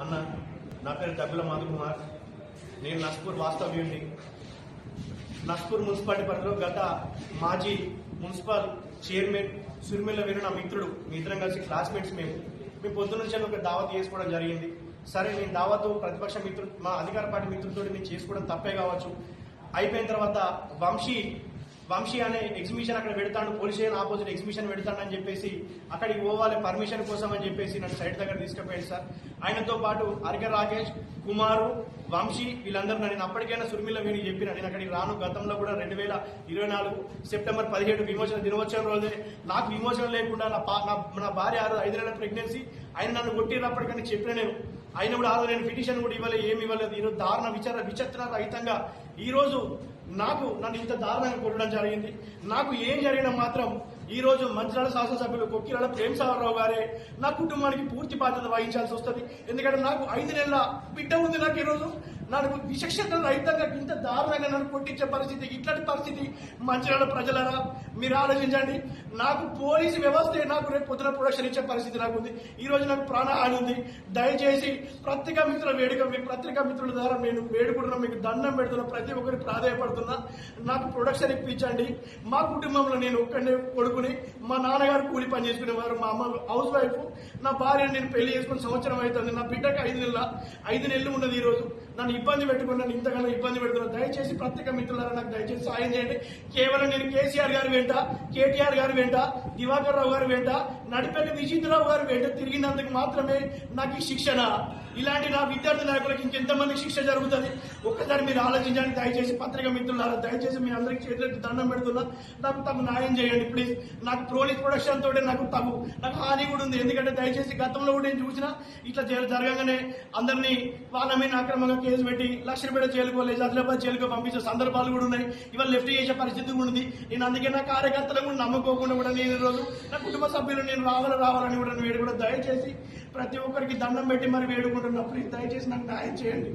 అన్న నా పేరు డబ్బుల మధుకుమార్ నేను నస్పూర్ వాస్తవ్యుణ్ణి. నస్పూర్ మున్సిపాలిటీ పరిధిలో గత మాజీ మున్సిపల్ చైర్మన్ సురిమెల్ల వీరు నా మిత్రుడు. మీ ఇద్దరం కలిసి క్లాస్మేట్స్ మేము. మేము పొద్దున్న నుంచి ఒక దావత్ చేసుకోవడం జరిగింది. సరే నేను దావత్ ప్రతిపక్ష మిత్రుడు మా అధికార పార్టీ మిత్రులతో నేను చేసుకోవడం తప్పే కావచ్చు. అయిపోయిన తర్వాత వంశీ వంశీ అనే ఎగ్జిబిషన్ అక్కడ పెడతాడు. పోలీస్ స్టేషన్ ఆపోజిట్ ఎగ్జిబిషన్ పెడతాడని చెప్పేసి అక్కడికి పోవాలి పర్మిషన్ కోసం అని చెప్పేసి నన్ను సైట్ దగ్గర తీసుకుపోయాడు సార్. ఆయనతో పాటు అరిక రాకేష్ కుమారు వంశీ వీళ్ళందరూ నేను అప్పటికైనా సుర్మిల మీరు చెప్పిన. నేను అక్కడికి రాను. గతంలో కూడా రెండు వేల ఇరవై నాలుగు సెప్టెంబర్ పదిహేడు విమోచన దినోత్సవం రోజే నాకు విమోచన లేకుండా నా నా- భార్య ఆరు ఐదు నెలల ప్రెగ్నెన్సీ. ఆయన నన్ను కొట్టినప్పటికని చెప్పిన నేను. ఆయన కూడా ఆరు నేను పిటిషన్ కూడా ఇవ్వలేదు ఏమి ఇవ్వలేదు. ఈరోజు దారుణ విచార విచిత్ర రహితంగా ఈరోజు నాకు నన్ను ఇంత దారుణంగా కొట్టడం జరిగింది. నాకు ఏం జరిగినా మాత్రం ఈ రోజు మంచిర్యాల శాసనసభ్యులు కొక్కిరాల ప్రేమ్ సాగర్రావు గారే నా కుటుంబానికి పూర్తి బాధ్యత వహించాల్సి వస్తుంది. ఎందుకంటే నాకు ఐదు నెలల బిడ్డ ఉంది నాకు ఈ రోజు. నాకు విచక్షణ రహితంగా ఇంత దారుణ నన్ను కొట్టించే పరిస్థితి ఇట్లాంటి పరిస్థితి మంచిర్యాల ప్రజలరా మీరు ఆలోచించండి. నాకు పోలీసు వ్యవస్థ నాకు రేపు పొద్దున ప్రొడక్షన్ ఇచ్చే పరిస్థితి నాకు ఉంది ఈ రోజు నాకు ప్రాణహాని ఉంది. దయచేసి పత్రికా మిత్రుల వేడుక మీ పత్రికా మిత్రుల ద్వారా నేను వేడుకుంటున్నా మీకు దండం పెడుతున్నా ప్రతి ఒక్కరి ప్రాధాయపడుతున్నా. నాకు ప్రొడక్షన్ ఇప్పించండి. మా కుటుంబంలో నేను ఒక్కడే కొడుకుని మా నాన్నగారు కూలి పని చేసుకునేవారు మా అమ్మ హౌస్ వైఫ్ నా భార్య నేను పెళ్ళి చేసుకుని సంవత్సరం అవుతుంది. నా బిడ్డకి ఐదు నెలల ఐదు నెలలు ఉన్నది ఈ రోజు. నన్ను ఇబ్బంది పెట్టుకున్నాను ఇంతకన్నా ఇబ్బంది పెడుతున్నాను దయచేసి పత్రిక మిత్రులారా నాకు దయచేసి సాయం చేయండి. కేవలం నేను కేసీఆర్ గారు వెంట కేటీఆర్ గారు వెంట దివాకర్ రావు గారు వెంట నడిపెట్టి విజేంద్రరావు గారు వెంట తిరిగినందుకు మాత్రమే నాకు ఈ శిక్షణ. ఇలాంటి నా విద్యార్థి నాయకులకు ఇంకెంతమంది శిక్ష జరుగుతుంది? ఒక్కసారి మీరు ఆలోచించండి. దయచేసి పత్రిక మిత్రులారా దయచేసి మీ అందరికి చేతులకి దండం పెడుతున్నా. నాకు తగు న్యాయం చేయండి ప్లీజ్. నాకు ప్రోలీస్ ప్రొడక్షన్ తోటే నాకు తగు. నాకు హాని కూడా ఉంది. ఎందుకంటే దయచేసి గతంలో కూడా నేను చూసిన ఇట్లా జర- జరగగానే అందరినీ వాళ్ళ మీద అక్రమంగా కేసు పెట్టి లక్ష్మీపేట రూపాయల జైలుకో లేదా ఆదిలాబాద్ జైలుకో పంపించే సందర్భాలు కూడా ఉన్నాయి. ఇవాళ లెఫ్ట్ చేసే పరిస్థితి కూడా ఉంది. నేను అందుకే నా కార్యకర్తలను కూడా నమ్ముకోకుండా కూడా నేను ఈరోజు రోజు నా కుటుంబ సభ్యులు నేను రావాలి రావాలని కూడా వేడు కూడా దయచేసి ప్రతి ఒక్కరికి దండం పెట్టి మరి వేడుకుంటున్నా. ప్లీజ్ దయచేసి నాకు న్యాయం చేయండి.